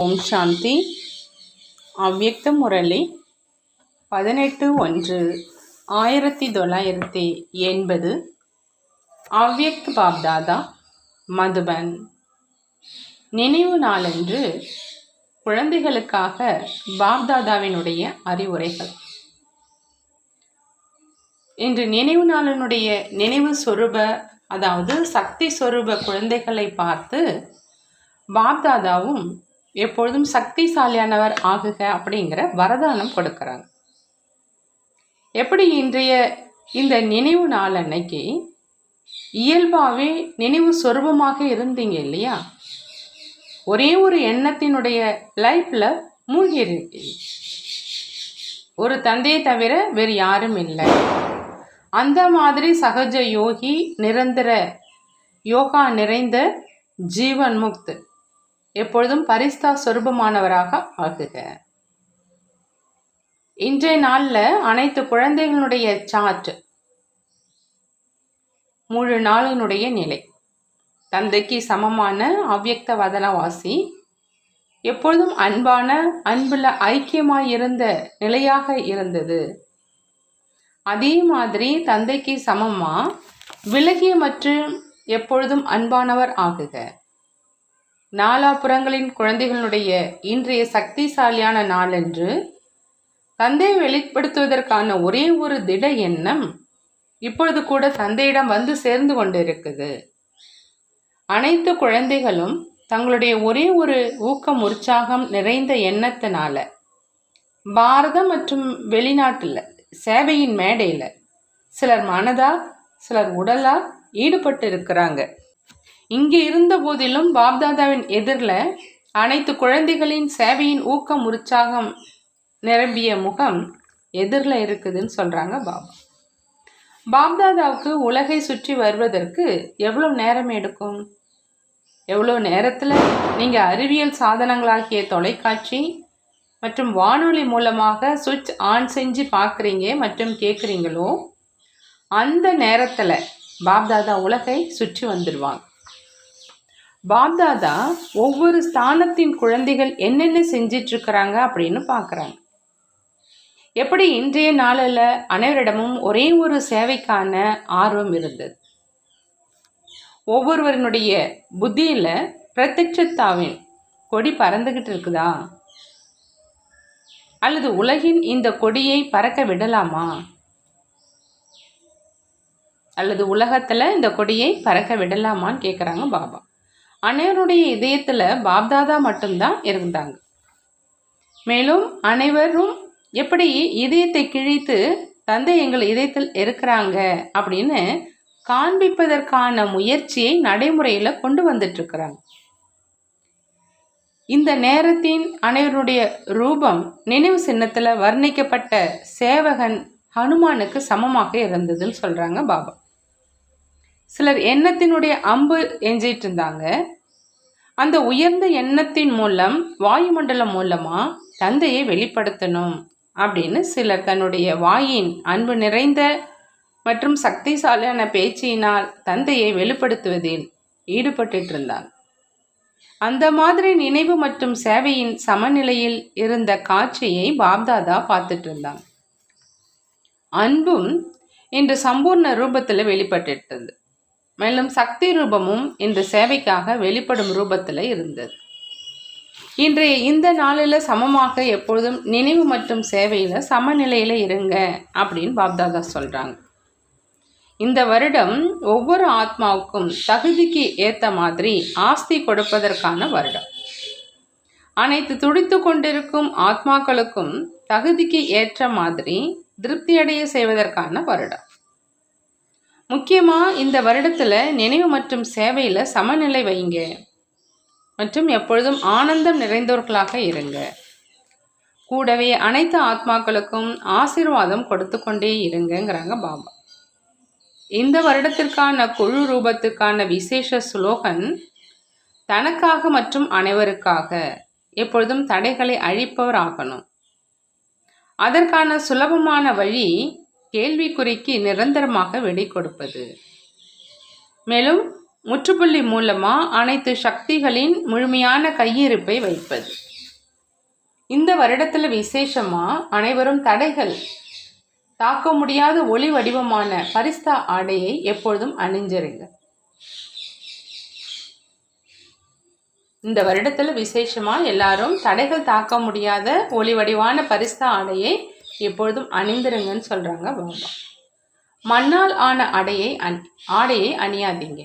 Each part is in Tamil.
ஓம் சாந்தி. அவ்யக்த முரளி பதினெட்டு ஒன்று ஆயிரத்தி தொள்ளாயிரத்தி எண்பது. அவ்யக்த் பாப்தாதா மதுபன். நினைவு நாளன்று குழந்தைகளுக்காக பாப்தாதாவினுடைய அறிவுரைகள். இன்று நினைவு நாளினுடைய நினைவு சொரூப அதாவது சக்தி சொரூப குழந்தைகளை பார்த்து பாப்தாதாவும் எப்பொழுதும் சக்திசாலியானவர் ஆகுக அப்படிங்கிற வரதானம் கொடுக்கறாங்க. எப்படி இன்றைய இந்த நினைவு நாள் அன்னைக்கு இயல்பாகவே நினைவு சொரூபமாக இருந்தீங்க இல்லையா? ஒரே ஒரு எண்ணத்தினுடைய லைஃப்பில் மூழ்கி இருக்கீங்க ஒரு தந்தையை தவிர வேறு யாரும் இல்லை. அந்த மாதிரி சகஜ யோகி நிரந்தர யோகா நிறைந்த ஜீவன் முக்த். எப்பொழுதும் பரிஸ்தா சொரூபமானவராக ஆகுக. இன்றைய நாளில் அனைத்து குழந்தைகளுடைய சார்ட் முழு நாளினுடைய நிலை. தந்தைக்கு சமமான அவ்யக்த வதனவாசி. எப்பொழுதும் அன்பான அன்புல ஐக்கியமாயிருந்த நிலையாக இருந்தது. அதே மாதிரி தந்தைக்கு சமமா விலகிய மற்றும் எப்பொழுதும் அன்பானவர் ஆகுக. நாலாபுறங்களின் குழந்தைகளுடைய இன்றைய சக்திசாலியான நாளன்று தந்தையை வெளிப்படுத்துவதற்கான ஒரே ஒரு திட எண்ணம் இப்பொழுது கூட தந்தையிடம் வந்து சேர்ந்து கொண்டிருக்குது. அனைத்து குழந்தைகளும் தங்களுடைய ஒரே ஒரு ஊக்கம் உற்சாகம் நிறைந்த எண்ணத்தினால பாரதம் மற்றும் வெளிநாட்டில் சேவையின் மேடையில் சிலர் மனதா சிலர் உடலா ஈடுபட்டு இருக்கிறாங்க இங்கே இருந்த போதிலும் பாப்தாதாவின் எதிரில் அனைத்து குழந்தைகளின் சேவையின் ஊக்கம் உற்சாகம் நிரம்பிய முகம் எதிரில் இருக்குதுன்னு சொல்கிறாங்க பாபா. பாப்தாதாவுக்கு உலகை சுற்றி வருவதற்கு எவ்வளோ நேரம் எடுக்கும்? எவ்வளோ நேரத்தில்? நீங்கள் அறிவியல் சாதனங்களாகிய தொலைக்காட்சி மற்றும் வானொலி மூலமாக சுவிட்ச் ஆன் செஞ்சு பார்க்குறீங்க மற்றும் கேட்குறீங்களோ அந்த நேரத்தில் பாப்தாதா உலகை சுற்றி வந்துடுவாங்க பாப்தாதா ஒவ்வொரு ஸ்தானத்தின் குழந்தைகள் என்னென்ன செஞ்சிட்டு இருக்கிறாங்க அப்படின்னு பார்க்குறாங்க எப்படி இன்றைய நாளில் அனைவரிடமும் ஒரே ஒரு சேவைக்கான ஆர்வம் இருந்தது? ஒவ்வொருவரினுடைய புத்தியில் பிரத்யட்சத்தாவின் கொடி பறந்துக்கிட்டு இருக்குதா? அல்லது உலகின் இந்த கொடியை பறக்க விடலாமா? அல்லது உலகத்தில் இந்த கொடியை பறக்க விடலாமான்னு கேட்குறாங்க பாபா. அனைவருடைய இதயத்தில் பாப்தாதா மட்டும்தான் இருந்தாங்க. மேலும் அனைவரும் எப்படி இதயத்தை கிழித்து தந்தை எங்கள் இதயத்தில் இருக்கிறாங்க அப்படின்னு காண்பிப்பதற்கான முயற்சியை நடைமுறையில் கொண்டு வந்துட்டுருக்கிறாங்க. இந்த நேரத்தின் அனைவருடைய ரூபம் நினைவு சின்னத்தில் வர்ணிக்கப்பட்ட சேவகன் ஹனுமானுக்கு சமமாக இருந்ததுன்னு சொல்கிறாங்க பாபா. சிலர் எண்ணத்தினுடைய அம்பு எஞ்சிட்டு இருந்தாங்க அந்த உயர்ந்த எண்ணத்தின் மூலம் வாயுமண்டலம் மூலமாக தந்தையை வெளிப்படுத்தணும் அப்படின்னு சிலர் தன்னுடைய வாயின் அன்பு நிறைந்த மற்றும் சக்திசாலியான பேச்சினால் தந்தையை வெளிப்படுத்துவதில் ஈடுபட்டு இருந்தாங்க அந்த மாதிரி நினைவு மற்றும் சேவையின் சமநிலையில் இருந்த காட்சியை பாப்தாதா பார்த்துட்டு இருந்தான் அன்பும் இன்று சம்பூர்ண ரூபத்தில் வெளிப்பட்டு மேலும் சக்தி ரூபமும் இன்று சேவைக்காக வெளிப்படும் ரூபத்தில் இருந்தது. இன்றைய இந்த நாளில் சமமாக எப்பொழுதும் நினைவு மற்றும் சேவையில் சமநிலையில் இருங்க அப்படின்னு பாப்தாதா சொல்கிறாங்க இந்த வருடம் ஒவ்வொரு ஆத்மாவுக்கும் தகுதிக்கு ஏற்ற மாதிரி ஆஸ்தி கொடுப்பதற்கான வருடம். அனைத்து துடித்து கொண்டிருக்கும் ஆத்மாக்களுக்கும் தகுதிக்கு ஏற்ற மாதிரி திருப்தியடைய செய்வதற்கான வருடம். முக்கியமாக இந்த வருடத்தில் நினைவு மற்றும் சேவையில் சமநிலை வைங்க. மற்றும் எப்பொழுதும் ஆனந்தம் நிறைந்தவர்களாக இருங்க. கூடவே அனைத்து ஆத்மாக்களுக்கும் ஆசீர்வாதம் கொடுத்து கொண்டே இருங்கங்கிறாங்க பாபா. இந்த வருடத்திற்கான குழு ரூபத்துக்கான விசேஷ ஸ்லோகன் தனக்காக மற்றும் அனைவருக்காக எப்பொழுதும் தடைகளை அழிப்பவர் ஆகணும் அதற்கான சுலபமான வழி கேள்விக்குறிக்கு நிரந்தரமாக விடை கொடுப்பது. மேலும் முற்றுப்புள்ளி மூலமாக அனைத்து சக்திகளின் முழுமையான கையிருப்பை வைப்பது. இந்த வருடத்தில் விசேஷமா அனைவரும் தடைகள் தாக்க முடியாத ஒளி வடிவமான பரிஸ்தா ஆடையை எப்பொழுதும் அணிஞ்சிருங்க. இந்த வருடத்தில் விசேஷமா எல்லாரும் தடைகள் தாக்க முடியாத ஒளி வடிவான பரிஸ்தா ஆடையை எப்பொழுதும் அணிந்திருங்கன்னு சொல்றாங்க பாபா. மண்ணால் ஆன அடையை அண் ஆடையை அணியாதீங்க.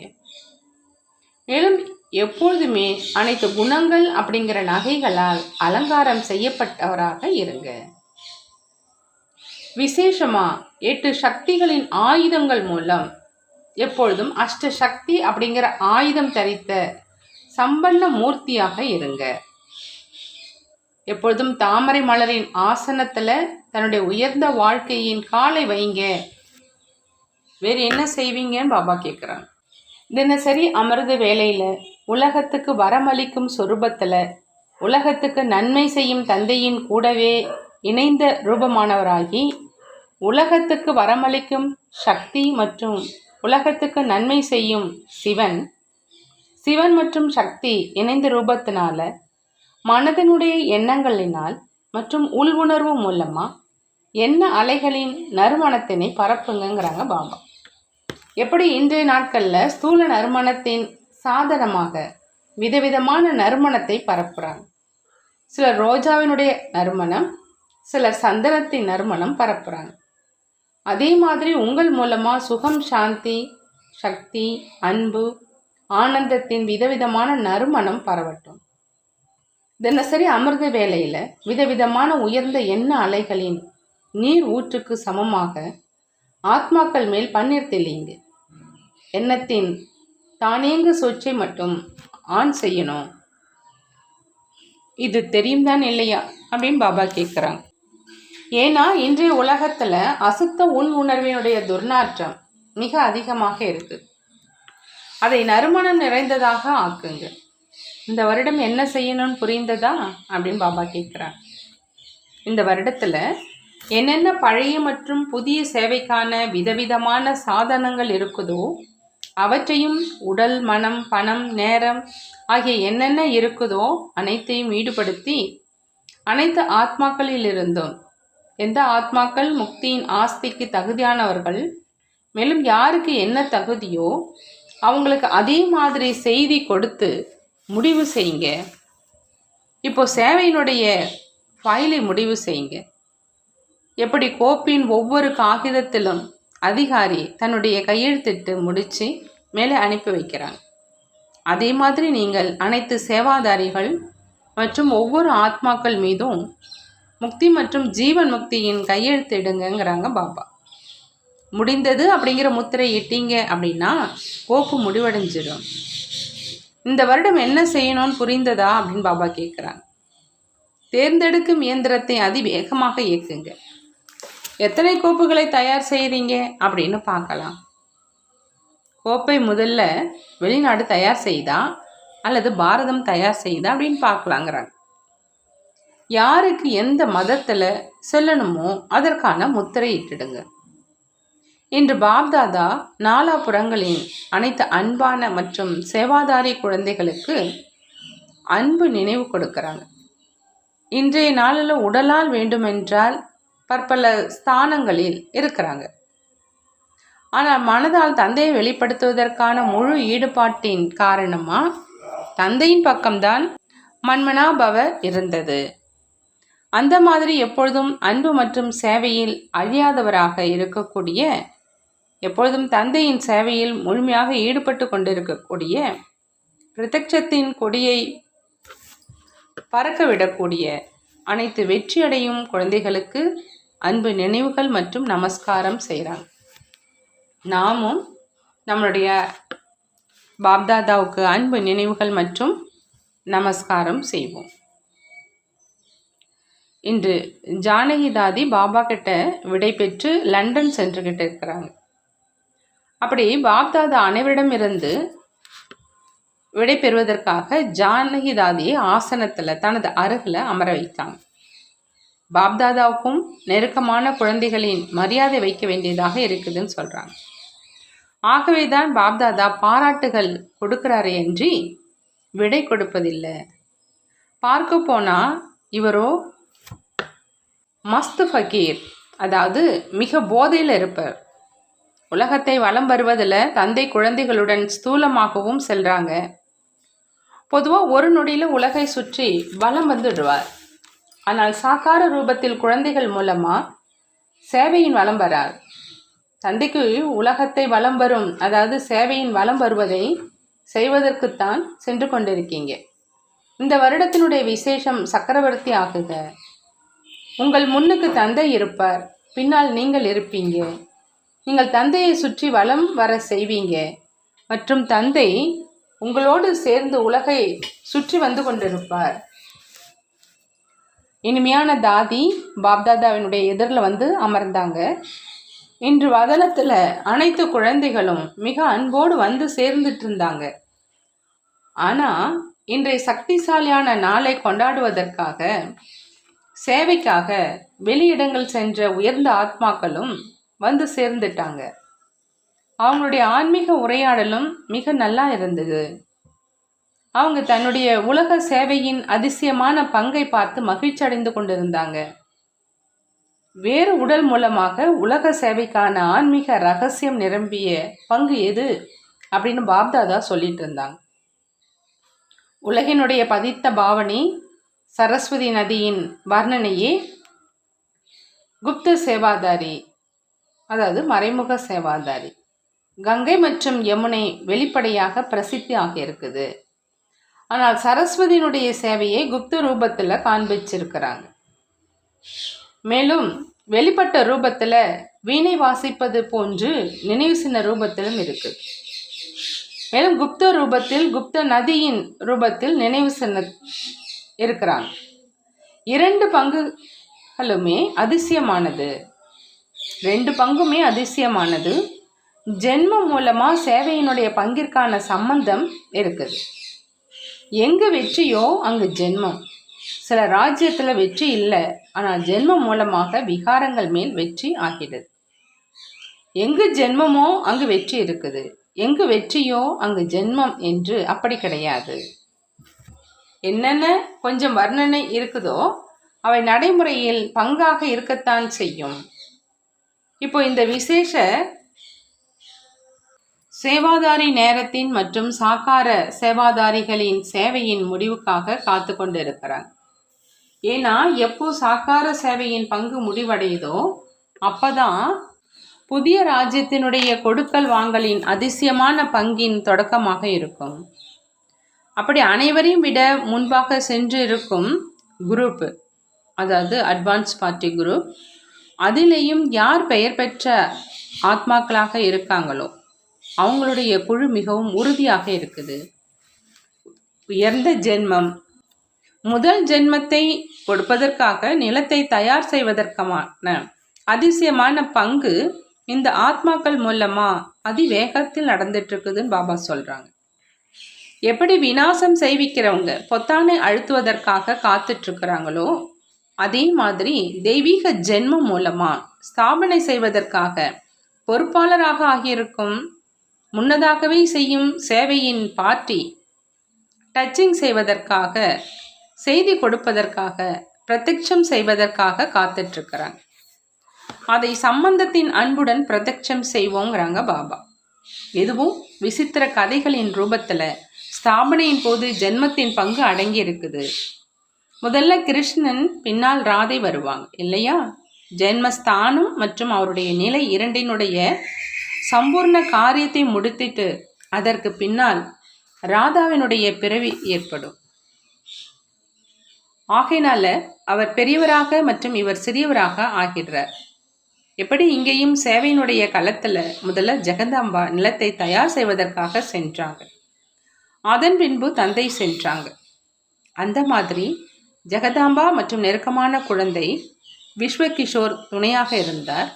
மேலும் எப்பொழுதுமே அனைத்து குணங்கள் அப்படிங்கிற நகைகளால் அலங்காரம் செய்யப்பட்டவராக இருங்க. விசேஷமா எட்டு சக்திகளின் ஆயுதங்கள் மூலம் எப்பொழுதும் அஷ்ட சக்தி அப்படிங்கிற ஆயுதம் தரித்த சம்பன்ன மூர்த்தியாக இருங்க. எப்பொழுதும் தாமரை மலரின் ஆசனத்தில் தன்னுடைய உயர்ந்த வாழ்க்கையின் காலை வைங்க. வேறு என்ன செய்வீங்கன்னு பாபா கேட்குறாங்க தினசரி அமர்ந்த வேலையில் உலகத்துக்கு வரமளிக்கும் சொரூபத்தில் உலகத்துக்கு நன்மை செய்யும் தந்தையின் கூடவே இணைந்த ரூபமானவராகி உலகத்துக்கு வரமளிக்கும் சக்தி மற்றும் உலகத்துக்கு நன்மை செய்யும் சிவன் சிவன் மற்றும் சக்தி இணைந்த ரூபத்தினால மனதனுடைய எண்ணங்களினால் மற்றும் உள் உணர்வு மூலமா என்ன அலைகளின் நறுமணத்தினை பரப்புங்கங்கிறாங்க பாபா எப்படி இன்றைய நாட்களில் ஸ்தூல நறுமணத்தின் சாதனமாக விதவிதமான நறுமணத்தை பரப்புகிறாங்க சிலர் ரோஜாவினுடைய நறுமணம் சிலர் சந்தனத்தின் நறுமணம் பரப்புகிறாங்க அதே மாதிரி உங்கள் மூலமாக சுகம் சாந்தி சக்தி அன்பு ஆனந்தத்தின் விதவிதமான நறுமணம் பரவட்டும். தினசரி அமிர்த வேலையில் விதவிதமான உயர்ந்த எண்ண அலைகளின் நீர் ஊற்றுக்கு சமமாக ஆத்மாக்கள் மேல் பன்னீர் தெளிங்க எண்ணத்தின் தானேங்க சொச்சை மட்டும் ஆன் செய்யணும். இது தெரியும் தான் இல்லையா? அப்படின்னு பாபா கேட்குறாங்க ஏன்னா இன்றைய உலகத்தில் அசுத்த உள் உணர்வினுடைய துர்நாற்றம் மிக அதிகமாக இருக்கு. அதை நறுமணம் நிறைந்ததாக ஆக்குங்க. இந்த வருடம் என்ன செய்யணும்னு புரிந்ததா? அப்படின்னு பாபா கேட்குறாங்க இந்த வருடத்தில் என்னென்ன பழைய மற்றும் புதிய சேவைக்கான விதவிதமான சாதனங்கள் இருக்குதோ அவற்றையும் உடல் மனம் பணம் நேரம் ஆகிய என்னென்ன இருக்குதோ அனைத்தையும் ஈடுபடுத்தி அனைத்து ஆத்மாக்களிலிருந்தும் எந்த ஆத்மாக்கள் முக்தியின் ஆஸ்திக்கு தகுதியானவர்கள் மேலும் யாருக்கு என்ன தகுதியோ அவங்களுக்கு அதே மாதிரி செய்தி கொடுத்து முடிவு செய்யுங்க. இப்போ சேவையினுடைய ஃபைலை முடிவு செய்யுங்க. எப்படி கோப்பின் ஒவ்வொரு காகிதத்திலும் அதிகாரி தன்னுடைய கையெழுத்திட்டு முடித்து மேலே அனுப்பி வைக்கிறாங்க. அதே மாதிரி நீங்கள் அனைத்து சேவாதாரிகள் மற்றும் ஒவ்வொரு ஆத்மாக்கள் மீதும் முக்தி மற்றும் ஜீவன் முக்தியின் கையெழுத்திடுங்கங்கிறாங்க பாபா முடிந்தது அப்படிங்கிற முத்திரை இட்டீங்க அப்படின்னா கோப்பு முடிவடைஞ்சிடும் இந்த வருடம் என்ன செய்யணும்னு புரிந்ததா அப்படின்னு பாபா கேட்குறாங்க தேர்ந்தெடுக்கும் இயந்திரத்தை அதிவேகமாக இயக்குங்க. எத்தனை கோப்புகளை தயார் செய்கிறீங்க அப்படின்னு பார்க்கலாம். கோப்பை முதல்ல வெளிநாடு தயார் செய்தா? அல்லது பாரதம் தயார் செய்தா? அப்படின்னு பார்க்கலாங்கிறாங்க. யாருக்கு எந்த மதத்தில் செல்லணுமோ அதற்கான முத்திரை இட்டுடுங்க இன்று பாப்தாதா நாலாபுறங்களின் அனைத்து அன்பான மற்றும் சேவாதாரி குழந்தைகளுக்கு அன்பு நினைவு கொடுக்கிறாங்க. இன்றைய நாளில் உடலால் வேண்டுமென்றால் பற்பல ஸ்தானங்களில் இருக்கிறாங்க. ஆனால் மனதால் தந்தையை வெளிப்படுத்துவதற்கான முழு ஈடுபாட்டின் காரணமா? தந்தையின் பக்கம்தான் மன்மனாபவ இருந்தது. அந்த மாதிரி எப்பொழுதும் அன்பு மற்றும் சேவையில் அழியாதவராக இருக்கக்கூடிய எப்பொழுதும் தந்தையின் சேவையில் முழுமையாக ஈடுபட்டு கொண்டிருக்கக்கூடிய பிரத்யட்சத்தின் கொடியை பறக்க அனைத்து வெற்றியடையும் குழந்தைகளுக்கு அன்பு நினைவுகள் மற்றும் நமஸ்காரம் செய்கிறாங்க நாமும் நம்மளுடைய பாப்தாதாவுக்கு அன்பு நினைவுகள் மற்றும் நமஸ்காரம் செய்வோம். இன்று ஜானகி தாதி பாபா கிட்ட விடை பெற்று லண்டன் சென்றுகிட்டு இருக்கிறாங்க. அப்படி பாப்தாதா அனைவரிடமிருந்து விடைபெறுவதற்காக ஜானகிதாதியை ஆசனத்தில் தனது அருகில் அமர வைத்தாங்க. பாப்தாதாவுக்கும் நெருக்கமான குழந்தைகளின் மரியாதை வைக்க வேண்டியதாக இருக்குதுன்னு சொல்கிறாங்க ஆகவே தான் பாப்தாதா பாராட்டுகள் கொடுக்கிறாரே என்று விடை கொடுப்பதில்லை. பார்க்க போனால் இவரோ மஸ்து ஃபக்கீர் அதாவது மிக போதையில் இருப்பர். உலகத்தை வலம் வருவதில் தந்தை குழந்தைகளுடன் ஸ்தூலமாகவும் செல்கிறாங்க பொதுவாக ஒரு நொடியில் உலகை சுற்றி வலம் வந்துடுவார். ஆனால் சாக்கார ரூபத்தில் குழந்தைகள் மூலமாக சேவையின் வலம் வரார் தந்தைக்கு உலகத்தை வலம் வரும் அதாவது சேவையின் வலம் வருவதை செய்வதற்குத்தான் சென்று கொண்டிருக்கீங்க. இந்த வருடத்தினுடைய விசேஷம் சக்கரவர்த்தி ஆகுக உங்கள் முன்னுக்கு தந்தை இருப்பார் பின்னால் நீங்கள் இருப்பீங்க. நீங்கள் தந்தையை சுற்றி வலம் வர செய்வீங்க. மற்றும் தந்தை உங்களோடு சேர்ந்து உலகை சுற்றி வந்து கொண்டிருப்பார். இனிமையான தாதி பாப்தாதாவினுடைய எதிரில் வந்து அமர்ந்தாங்க. இன்று வதனத்தில் அனைத்து குழந்தைகளும் மிக அன்போடு வந்து சேர்ந்துட்டு இருந்தாங்க. ஆனால் இன்றைய சக்திசாலியான நாளை கொண்டாடுவதற்காக சேவைக்காக வெளியிடங்கள் சென்ற உயர்ந்த ஆத்மாக்களும் வந்து சேர்ந்துட்டாங்க. அவங்களுடைய ஆன்மீக உரையாடலும் மிக நல்லா இருந்தது. அவங்க தன்னுடைய உலக சேவையின் அதிசயமான பங்கை பார்த்து மகிழ்ச்சி அடைந்து கொண்டிருந்தாங்க. வேறு உடல் மூலமாக உலக சேவைக்கான ஆன்மீக ரகசியம் நிரம்பிய பங்கு எது அப்படின்னு பாப்தாதா சொல்லிட்டு இருந்தாங்க. உலகினுடைய பதித்த பாவனி சரஸ்வதி நதியின் வர்ணனையே குப்த சேவாதாரி அதாவது மறைமுக சேவாதாரி. கங்கை மற்றும் யமுனை வெளிப்படையாக பிரசித்தி ஆகியிருக்குது. ஆனால் சரஸ்வதியினுடைய சேவையை குப்த ரூபத்தில் காண்பிச்சிருக்கிறாங்க. மேலும் வெளிப்பட்ட ரூபத்தில் வீணை வாசிப்பது போன்று நினைவு சின்ன ரூபத்திலும் இருக்குது மேலும் குப்த ரூபத்தில் குப்த நதியின் ரூபத்தில் நினைவு சின்ன இருக்கிறாங்க. இரண்டு பங்குகளுமே அதிசயமானது. ரெண்டு பங்குமே அதிசயமானது. ஜென்மம் மூலமாக சேவையினுடைய பங்கிற்கான சம்பந்தம் இருக்குது. எங்கே வெற்றியோ அங்கு ஜென்மம். சில ராஜ்யத்தில் வெற்றி இல்லை ஆனால் ஜென்மம் மூலமாக விகாரங்கள் மேல் வெற்றி ஆகிடுது எங்கு ஜென்மமோ அங்கு வெற்றி இருக்குது. எங்கு வெற்றியோ அங்கு ஜென்மம் என்று அப்படி கிடையாது. என்னென்ன கொஞ்சம் வர்ணனை இருக்குதோ அவை நடைமுறையில் பங்காக இருக்கத்தான் செய்யும். இப்போ இந்த விசேஷ சேவாதாரி நேரத்தின் மற்றும் சாக்கார சேவாதாரிகளின் சேவையின் முடிவுக்காக காத்து கொண்டு இருக்கிறாங்க ஏன்னா எப்போ சாக்கார சேவையின் பங்கு முடிவடையுதோ அப்பதான் புதிய ராஜ்யத்தினுடைய கொடுக்கல் வாங்கலின் அதிசயமான பங்கின் தொடக்கமாக இருக்கும். அப்படி அனைவரையும் விட முன்பாக சென்று இருக்கும் குரூப் அதாவது அட்வான்ஸ் பார்ட்டி குரூப் அதிலேயும் யார் பெயர் பெற்ற ஆத்மாக்களாக இருக்காங்களோ அவங்களுடைய குழு மிகவும் உறுதியாக இருக்குது. உயர்ந்த ஜென்மம். முதல் ஜென்மத்தை கொடுப்பதற்காக நிலத்தை தயார் செய்வதற்கான அதிசயமான பங்கு இந்த ஆத்மாக்கள் மூலமா அதிவேகத்தில் நடந்துட்டு இருக்குதுன்னு பாபா சொல்றாங்க. எப்படி விநாசம் செய்விக்கிறவங்க பொத்தானை அழுத்துவதற்காக காத்துட்டு இருக்கிறாங்களோ அதே மாதிரி தெய்வீக ஜென்மம் மூலமா ஸ்தாபனை செய்வதற்காக பொறுப்பாளராக ஆகியிருக்கும் முன்னதாகவே செய்யும் சேவையின் பார்ட்டி. டச்சிங் செய்வதற்காக செய்தி கொடுப்பதற்காக பிரத்யட்சம் செய்வதற்காக காத்துட்ருக்கிறாங்க அதை சம்பந்தத்தின் அன்புடன் பிரத்யட்சம் செய்வோங்கிறாங்க பாபா. எதுவும் விசித்திர கதைகளின் ரூபத்தில் ஸ்தாபனையின் போது ஜென்மத்தின் பங்கு அடங்கி இருக்குது முதல்ல கிருஷ்ணன் பின்னால் ராதை வருவாங்க இல்லையா? ஜென்மஸ்தானம் மற்றும் அவருடைய நிலை இரண்டினுடைய சம்பூர்ண காரியத்தை முடித்துட்டு அதற்கு பின்னால் ராதாவினுடைய பிறவி ஏற்படும். ஆகையினால அவர் பெரியவராக மற்றும் இவர் சிறியவராக ஆகிறார் எப்படி இங்கேயும் சேவையினுடைய களத்தில் முதல்ல ஜெகதாம்பா நிலத்தை தயார் செய்வதற்காக சென்றாங்க. அதன் பின்பு தந்தை சென்றாங்க. அந்த மாதிரி ஜெகதாம்பா மற்றும் நெருக்கமான குழந்தை விஸ்வகிஷோர் துணையாக இருந்தார்.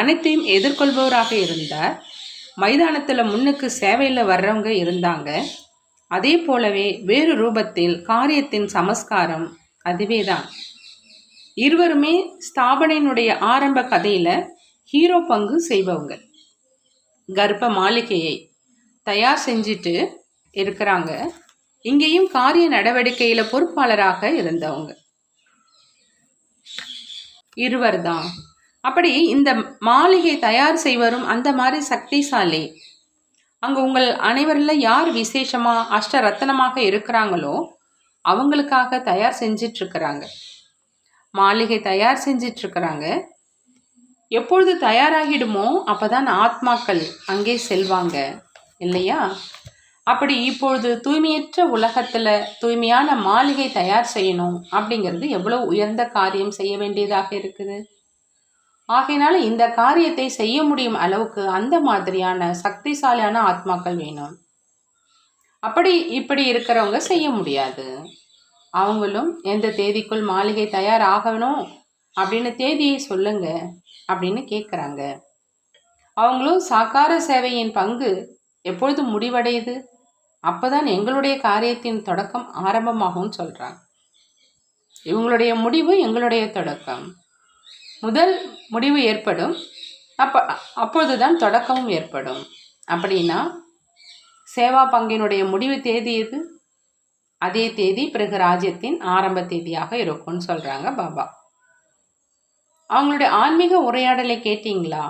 அனைத்தையும் எதிர்கொள்பவராக இருந்தார் மைதானத்தில் முன்னுக்கு சேவையில் வர்றவங்க இருந்தாங்க. அதே போலவே வேறு ரூபத்தில் காரியத்தின் சமஸ்காரம் அதுவே தான். இருவருமே ஸ்தாபனையினுடைய ஆரம்ப கதையில் ஹீரோ பங்கு செய்பவங்க. கர்ப்ப மாளிகையை தயார் செஞ்சுட்டு இருக்கிறாங்க. இங்கேயும் காரிய நடவடிக்கையில் பொறுப்பாளராக இருந்தவங்க. இருவர் தான் அப்படி இந்த மாளிகை தயார் செய்வரும் அந்த மாதிரி சக்திசாலி அங்கே உங்கள் அனைவரில் யார் விசேஷமாக அஷ்டரத்னமாக இருக்கிறாங்களோ அவங்களுக்காக தயார் செஞ்சிட்ருக்கிறாங்க. மாளிகை தயார் செஞ்சிட்ருக்கிறாங்க. எப்பொழுது தயாராகிடுமோ அப்போதான் ஆத்மாக்கள் அங்கே செல்வாங்க. இல்லையா? அப்படி இப்பொழுது தூய்மையற்ற உலகத்தில் தூய்மையான மாளிகை தயார் செய்யணும் அப்படிங்கிறது எவ்வளோ உயர்ந்த காரியம் செய்ய வேண்டியதாக இருக்குது? ஆகையினால இந்த காரியத்தை செய்ய முடியும் அளவுக்கு அந்த மாதிரியான சக்திசாலியான ஆத்மாக்கள் வேணும். அப்படி இப்படி இருக்கிறவங்க செய்ய முடியாது. அவங்களும் எந்த தேதிக்குள் மாளிகை தயார் ஆகணும் அப்படின்னு தேதியை சொல்லுங்க அப்படின்னு கேட்குறாங்க அவங்களும் சாக்கார சேவையின் பங்கு எப்பொழுது முடிவடையுது? அப்போதான் எங்களுடைய காரியத்தின் தொடக்கம் ஆரம்பமாகும்னு சொல்கிறாங்க இவங்களுடைய முடிவு எங்களுடைய தொடக்கம். முதல் முடிவு ஏற்படும். அப்போ அப்பொழுதுதான் தொடக்கமும் ஏற்படும். அப்படின்னா சேவா பங்கினுடைய முடிவு தேதி எது? அதே தேதி பிறகு ராஜ்யத்தின் ஆரம்ப தேதியாக இருக்கும்னு சொல்கிறாங்க பாபா. அவங்களுடைய ஆன்மீக உரையாடலை கேட்டிங்களா?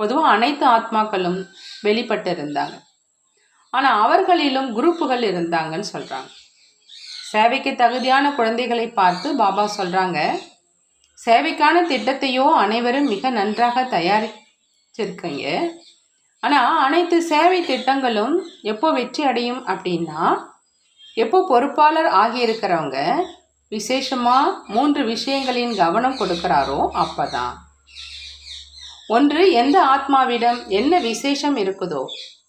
பொதுவாக அனைத்து ஆத்மாக்களும் வெளிப்பட்டு இருந்தாங்க ஆனால் அவர்களிலும் குரூப்புகள் இருந்தாங்கன்னு சொல்கிறாங்க சேவைக்கு தகுதியான குழந்தைகளை பார்த்து பாபா சொல்கிறாங்க சேவைக்கான திட்டத்தையோ அனைவரும் மிக நன்றாக தயாரிச்சிருக்கீங்க. ஆனால் அனைத்து சேவை திட்டங்களும் எப்போ வெற்றி அடையும் அப்படின்னா எப்போ பொறுப்பாளர் ஆகியிருக்கிறவங்க விசேஷமாக மூன்று விஷயங்களின் கவனம் கொடுக்கிறாரோ அப்பதான். ஒன்று எந்த ஆத்மாவிடம் என்ன விசேஷம் இருக்குதோ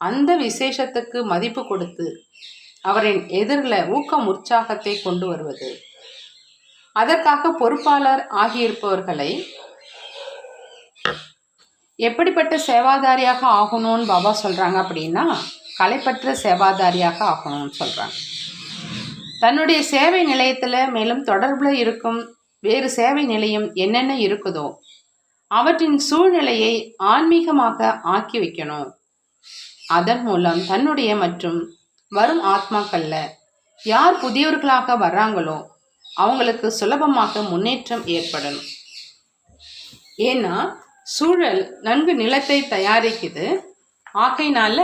அந்த விசேஷத்துக்கு மதிப்பு கொடுத்து அவரின் எதிரில் ஊக்கம் உற்சாகத்தை கொண்டு வருவது. அதற்காக பொறுப்பாளர் ஆகியிருப்பவர்களை எப்படிப்பட்ட சேவாதாரியாக ஆகணும்னு பாபா சொல்கிறாங்க அப்படின்னா கலைப்பற்ற சேவாதாரியாக ஆகணும்னு சொல்கிறாங்க தன்னுடைய சேவை நிலையத்தில் மேலும் தொடர்பில் இருக்கும் வேறு சேவை நிலையம் என்னென்ன இருக்குதோ அவற்றின் சூழ்நிலையை ஆன்மீகமாக ஆக்கி வைக்கணும். அதன் மூலம் தன்னுடைய மற்றும் வரும் ஆத்மாக்களில் யார் புதியவர்களாக வர்றாங்களோ அவங்களுக்கு சுலபமாக முன்னேற்றம் ஏற்படணும். ஏன்னா சூழல் நன்கு நிலத்தை தயாரிக்குது. ஆகையினால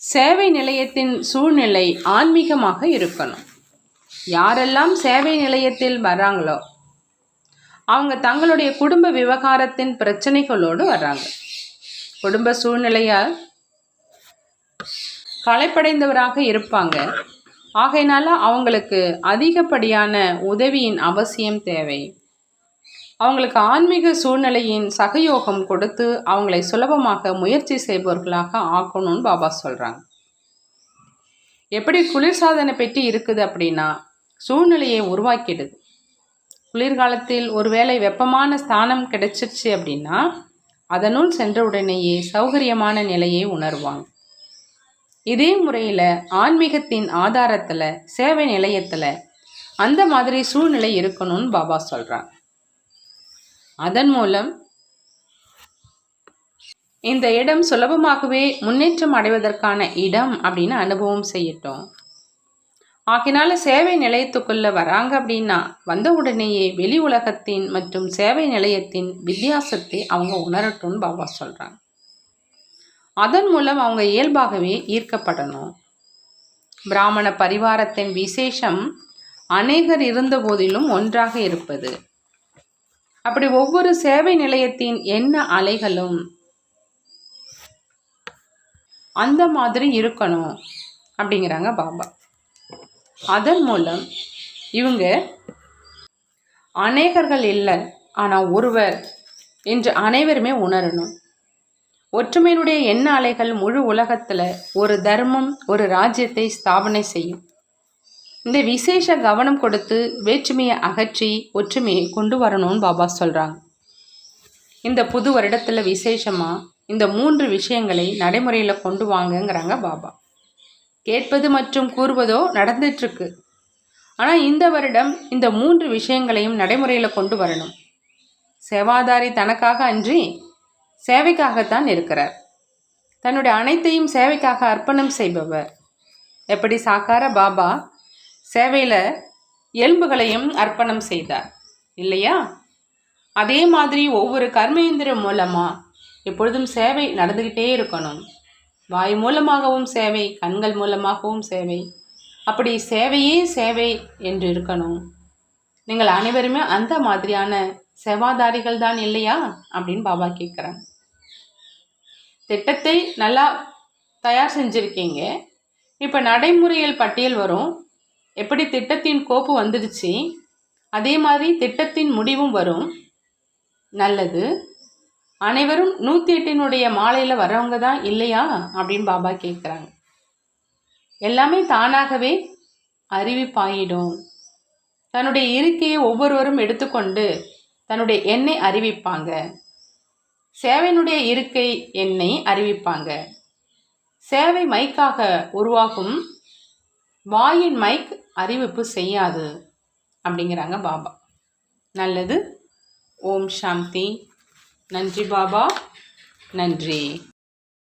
சேவை நிலையத்தின் சூழ்நிலை ஆன்மீகமாக இருக்கணும். யாரெல்லாம் சேவை நிலையத்தில் வர்றாங்களோ அவங்க தங்களுடைய குடும்ப விவகாரத்தின் பிரச்சனைகளோடு வர்றாங்க. குடும்ப சூழ்நிலையால் களைப்படைந்தவராக இருப்பாங்க. ஆகையினால அவங்களுக்கு அதிகப்படியான உதவியின் அவசியம் தேவை. அவங்களுக்கு ஆன்மீக சூழ்நிலையின் சகயோகம் கொடுத்து அவங்களை சுலபமாக முயற்சி செய்பவர்களாக ஆக்கணும்னு பாபா சொல்கிறாங்க எப்படி குளிர்சாதன பெட்டி இருக்குது அப்படின்னா சூழ்நிலையை உருவாக்கிடுது. குளிர்காலத்தில் ஒருவேளை வெப்பமான ஸ்தானம் கிடைச்சிருச்சு அப்படின்னா அதனுள் சென்ற உடனேயே சௌகரியமான நிலையை உணர்வாங்க. இதே முறையில் ஆன்மீகத்தின் ஆதாரத்தில் சேவை நிலையத்தில் அந்த மாதிரி சூழ்நிலை இருக்கணும்னு பாபா சொல்கிறாங்க அதன் மூலம் இந்த இடம் சுலபமாகவே முன்னேற்றம் அடைவதற்கான இடம் அப்படின்னு அனுபவம் செய்யட்டும். ஆகினால சேவை நிலையத்துக்குள்ளே வராங்க அப்படின்னா வந்த உடனேயே வெளி உலகத்தின் மற்றும் சேவை நிலையத்தின் வித்தியாசத்தை அவங்க உணரட்டும்னு பாபா சொல்கிறாங்க அதன் மூலம் அவங்க இயல்பாகவே ஈர்க்கப்படணும். பிராமண பரிவாரத்தின் விசேஷம் அநேகர் இருந்த போதிலும் ஒன்றாக இருப்பது. அப்படி ஒவ்வொரு சேவை நிலையத்தின் என்ன அலைகளும் அந்த மாதிரி இருக்கணும் அப்படிங்கிறாங்க பாபா. அதன் மூலம் இவங்க அநேகர்கள் இல்லை ஆனால் ஒருவர் என்று அனைவருமே உணரணும். ஒற்றுமையினுடைய எண்ண அலைகள் முழு உலகத்தில் ஒரு தர்மம் ஒரு ராஜ்யத்தை ஸ்தாபனை செய்யும். இந்த விசேஷ கவனம் கொடுத்து வேற்றுமையை அகற்றி ஒற்றுமையை கொண்டு வரணும்னு பாபா சொல்கிறாங்க இந்த புது வருடத்தில் விசேஷமாக இந்த மூன்று விஷயங்களை நடைமுறையில் கொண்டு வாங்கங்கிறாங்க பாபா. கேட்பது மற்றும் கூறுவதோ நடந்துட்டுருக்கு. ஆனால் இந்த வருடம் இந்த மூன்று விஷயங்களையும் நடைமுறையில் கொண்டு வரணும். செவாதாரி தனக்காக அன்றி சேவைக்காகத்தான் இருக்கிறார். தன்னுடைய அனைத்தையும் சேவைக்காக அர்ப்பணம் செய்பவர். எப்படி சாக்கார பாபா சேவையில் எலும்புகளையும் அர்ப்பணம் செய்தார். இல்லையா? அதே மாதிரி ஒவ்வொரு கர்மேந்திரம் மூலமாக எப்பொழுதும் சேவை நடந்துக்கிட்டே இருக்கணும். வாய் மூலமாகவும் சேவை கண்கள் மூலமாகவும் சேவை. அப்படி சேவையே சேவை என்று இருக்கணும். நீங்கள் அனைவருமே அந்த மாதிரியான செவாதாரிகள் தான் இல்லையா? அப்படின்னு பாபா கேட்குறாங்க திட்டத்தை நல்லா தயார் செஞ்சுருக்கீங்க. இப்போ நடைமுறையில் பட்டியல் வரும். எப்படி திட்டத்தின் கோப்பு வந்துடுச்சு? அதே மாதிரி திட்டத்தின் முடிவும் வரும். நல்லது. அனைவரும் நூற்றி எட்டினுடைய மாலையில் வரவங்க தான் இல்லையா? அப்படின்னு பாபா கேட்குறாங்க எல்லாமே தானாகவே அறிவிப்பாயிடும். தன்னுடைய இருக்கையை ஒவ்வொருவரும் எடுத்துக்கொண்டு தன்னுடைய எண்ணை அறிவிப்பாங்க. சேவையினுடைய இருக்கை எண்ணை அறிவிப்பாங்க. சேவை மைக்காக உருவாகும் வாயின் மைக் அறிவிப்பு செய்யாது அப்படிங்கிறாங்க பாபா. நல்லது. ஓம் சாந்தி. நன்றி பாபா. நன்றி.